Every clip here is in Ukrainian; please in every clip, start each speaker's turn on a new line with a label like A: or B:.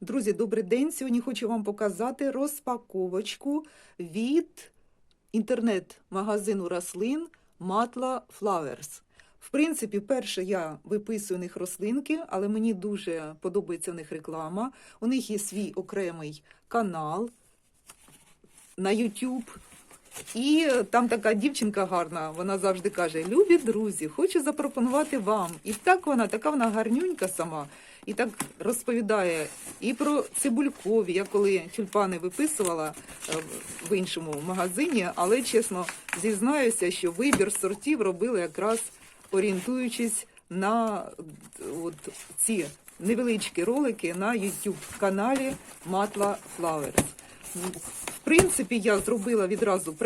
A: Друзі, добрий день. Сьогодні хочу вам показати розпаковочку від інтернет-магазину рослин Matla Flowers. В принципі, перше я виписую у них рослинки, але мені дуже подобається у них реклама. У них є свій окремий канал на YouTube. І там така дівчинка гарна, вона завжди каже: Любі друзі, хочу запропонувати вам. І так вона, така вона гарнюнька сама, і так розповідає і про цибулькові. Я коли тюльпани виписувала е, в іншому магазині, але чесно зізнаюся, що вибір сортів робила якраз орієнтуючись на от ці невеличкі ролики на YouTube каналі Matla Flowers. В принципі, я зробила відразу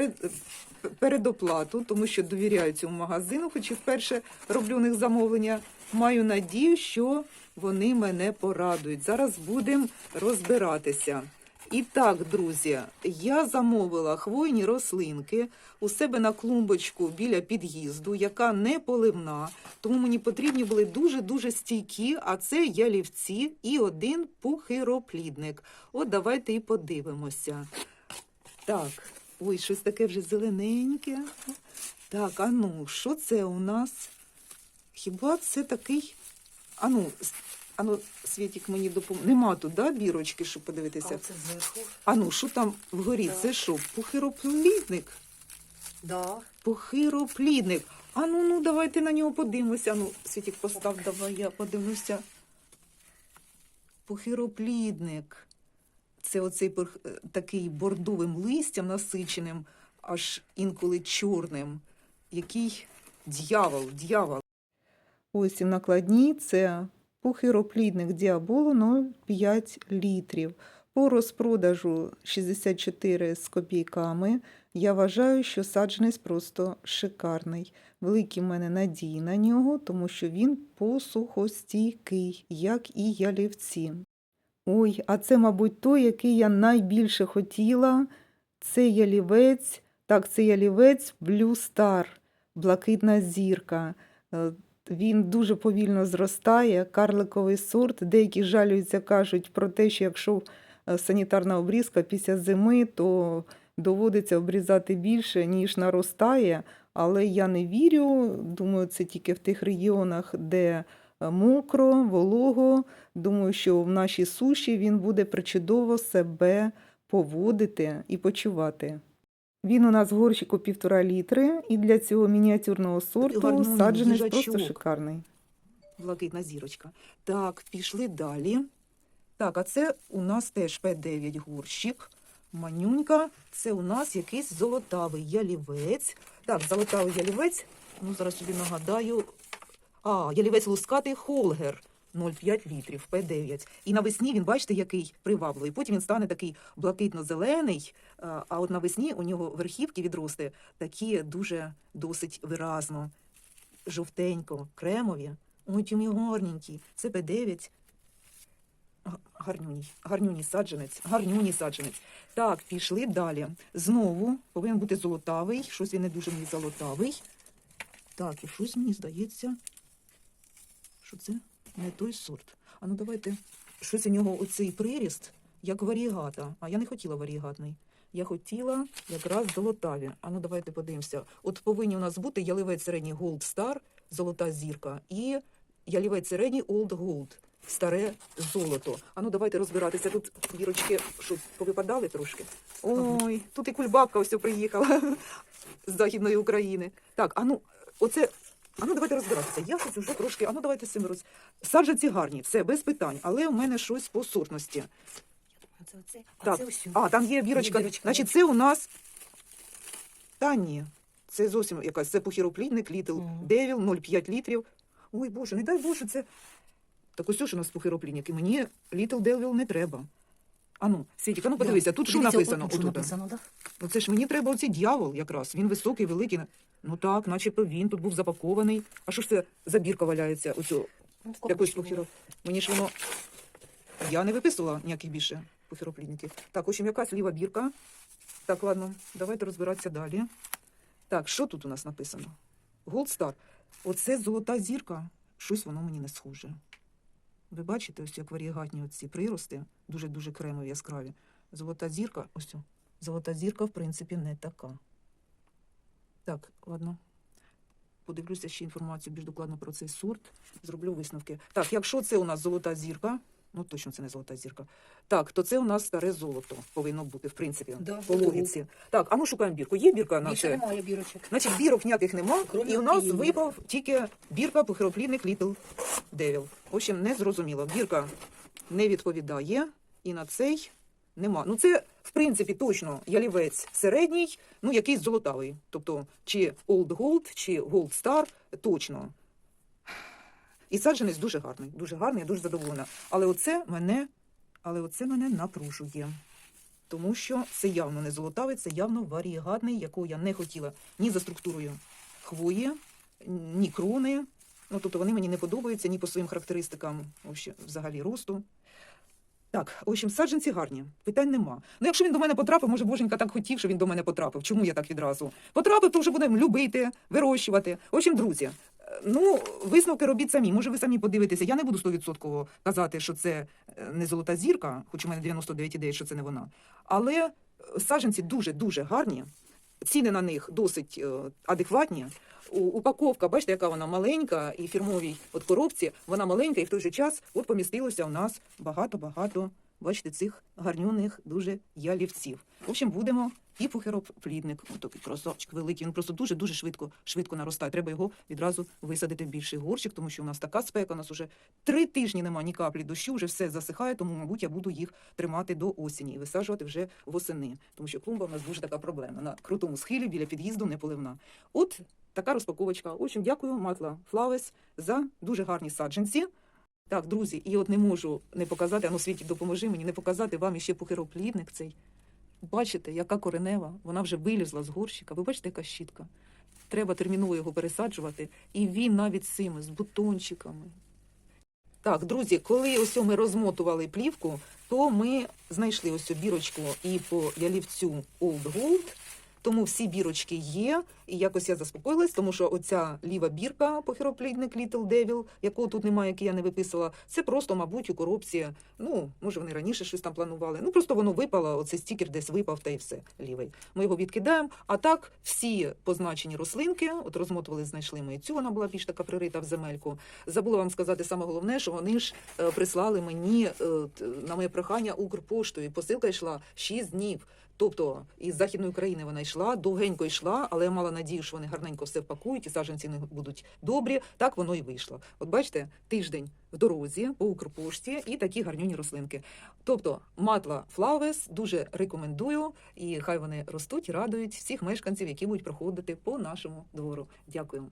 A: передоплату, тому що довіряю цьому магазину, хоч і вперше роблю у них замовлення. Маю надію, що вони мене порадують. Зараз будемо розбиратися. І так, друзі, я замовила хвойні рослинки у себе на клумбочку біля під'їзду, яка не поливна, тому мені потрібні були дуже-дуже стійкі, а це ялівці і один пухироплідник. От давайте і подивимося. Так, ой, щось таке вже зелененьке. Так, а ну, що це у нас? Хіба це такий. Ану, с- ану, Світік мені допоможе. Нема тут, да, бірочки, щоб подивитися.
B: А це зверху?
A: Ану, що там вгорі?
B: Так.
A: Це що? Пухироплідник?
B: Да.
A: Пухироплідник. А ну, ну, давайте на нього подивимося. Ну, Світік, постав, давай я подивлюся. Пухироплідник. Це оцей е, такий бордовим листям насиченим, аж інколи чорним. Який дьявол, дьявол. Ось і накладні це пухироплідник діаболу 0,5 літрів. По розпродажу 64 з копійками. Я вважаю, що саджанець просто шикарний. Великі в мене надії на нього, тому що він посухостійкий, як і ялівці. Ой, а це, мабуть, той, який я найбільше хотіла. Це ялівець, так, це ялівець Star, блакитна зірка. Він дуже повільно зростає, карликовий сорт. Деякі жалюються, кажуть про те, що якщо е, санітарна обрізка після зими, то доводиться обрізати більше, ніж наростає. Але я не вірю. Думаю, це тільки в тих регіонах, де е, мокро, волого. Думаю, що в нашій суші він буде причудово себе поводити і почувати. Він у нас в горщику півтора літри, і для цього мініатюрного сорту саджанець просто
B: їжачок.
A: шикарний. Блакитна зірочка. Так, пішли далі. Так, а це у нас теж П9 горщик. Манюнька. Це у нас якийсь золотавий ялівець. Так, золотавий ялівець. Ну, зараз собі нагадаю. А, ялівець лускатий Холгер. 0,5 літрів, П9. І навесні він, бачите, який привабливий. Потім він стане такий блакитно-зелений, а от навесні у нього верхівки відросте такі дуже досить виразно, жовтенько, кремові. Ой, чим гарненький. Це П9. Гарнюній, гарнюній саджанець, гарнюній саджанець. Так, пішли далі. Знову повинен бути золотавий. Щось він не дуже мені золотавий. Так, і щось мені здається, що це не той сорт. А ну давайте. Щось у нього оцей приріст, як варігата. А я не хотіла варігатний. Я хотіла якраз золотаві. А ну давайте подивимося. От повинні у нас бути яливець середній Gold Star, золота зірка, і ялівець середній Old Gold, старе золото. А ну давайте розбиратися. Тут вірочки що, повипадали трошки. Ой, тут і кульбабка ось приїхала з Західної України. Так, а ну, оце. А ну давайте розбиратися. Я щось вже трошки. А ну давайте з цим роз... Саджанці гарні, це без питань, але у мене щось по сортності.
B: Оце? А
A: Так,
B: це ось.
A: А, там є бірочка.
B: Є бірочка,
A: Значить, це у нас. Та ні. Це зовсім якась. Це пухіроплідник, Літл. Девіл, 0,5 літрів. Ой, Боже, не дай Боже, це. Так ось у нас пухіроплідник, і мені Літл Девіл не треба. Ану, Світік, ану подивися, тут що написано? Отут.
B: написано, так?
A: Ну це ж мені треба оцей дьявол якраз. Він високий, великий. Ну так, начебто він тут був запакований. А що ж це за бірка валяється? Оцю
B: Ну,
A: якось пухіро. Мені ж воно. Я не виписувала ніяких більше пухіроплідників. Так, ось якась ліва бірка. Так, ладно, давайте розбиратися далі. Так, що тут у нас написано? Gold Star. Оце золота зірка. Щось воно мені не схоже. Ви бачите, ось як варігатні оці прирости, дуже-дуже кремові, яскраві. Золота зірка, ось золота зірка, в принципі, не така. Так, ладно. Подивлюся ще інформацію більш докладно про цей сорт. Зроблю висновки. Так, якщо це у нас золота зірка, ну точно це не золота зірка. Так, то це у нас старе золото повинно бути, в принципі,
B: Да,
A: по логіці. Так, а ну шукаємо бірку. Є бірка на
B: Більше
A: це?
B: немає бірочок.
A: Значить, бірок ніяких нема,
B: Кроме
A: і у нас
B: України.
A: випав тільки бірка похироплідник Little Devil. В общем, не зрозуміло. Бірка не відповідає, і на цей нема. Ну, це, в принципі, точно ялівець середній, ну, якийсь золотавий. Тобто, чи Old Gold, чи Gold Star, точно. І саджанець дуже гарний, дуже гарний, я дуже задоволена. Але оце мене, але оце мене напружує. Тому що це явно не золотавий, це явно варігатний, якого я не хотіла ні за структурою хвої, ні крони. Ну, тобто вони мені не подобаються ні по своїм характеристикам взагалі росту. Так, в общем, саджанці гарні, питань нема. Ну, якщо він до мене потрапив, може, боженька так хотів, що він до мене потрапив. Чому я так відразу? Потрапив, то вже будемо любити, вирощувати. В общем, друзі, е, ну, висновки робіть самі. Може, ви самі подивитеся. Я не буду 100% казати, що це е, не золота зірка, хоч у мене 99,9, що це не вона. Але е, саджанці дуже-дуже гарні. Ціни на них досить е, адекватні. Упаковка, бачите, яка вона маленька, і фірмовій от коробці вона маленька, і в той же час от помістилося у нас багато-багато, бачите, цих гарнюних дуже ялівців. В общем, будемо і похироплідник, Ось такий красавчик великий. Він просто дуже дуже швидко швидко наростає. Треба його відразу висадити в більший горщик, тому що у нас така спека. У нас уже три тижні немає ні каплі дощу, вже все засихає. Тому, мабуть, я буду їх тримати до осені і висаджувати вже восени, тому що клумба у нас дуже така проблема. На крутому схилі біля під'їзду не поливна. От така розпаковочка. В общем, дякую, Матла Флавес, за дуже гарні саджанці. Так, друзі, і от не можу не показати, а ну світі, допоможи мені, не показати вам іще похироплідник цей. Бачите, яка коренева, вона вже вилізла з горщика. Ви бачите, яка щітка. Треба терміново його пересаджувати. І він навіть з цими, з бутончиками. Так, друзі, коли ось ми розмотували плівку, то ми знайшли ось цю бірочку і по ялівцю Old Gold. Тому всі бірочки є, і якось я заспокоїлась, тому що оця ліва бірка похироплідник Little Devil, якого тут немає, який я не виписала, це просто, мабуть, у коробці. Ну, може, вони раніше щось там планували. Ну, просто воно випало, оцей стікер десь випав, та й все лівий. Ми його відкидаємо. А так, всі позначені рослинки, от розмотували, знайшли ми цю, вона була більш така пририта в земельку. Забула вам сказати саме головне, що вони ж е, прислали мені е, на моє прохання Укрпоштою. Посилка йшла 6 днів. Тобто із західної України вона йшла, довгенько йшла, але я мала надію, що вони гарненько все впакують і саджанці не будуть добрі. Так воно і вийшло. От бачите, тиждень в дорозі по Укрпошті і такі гарнюні рослинки. Тобто матла Флавес дуже рекомендую, і хай вони ростуть радують всіх мешканців, які будуть проходити по нашому двору. Дякую.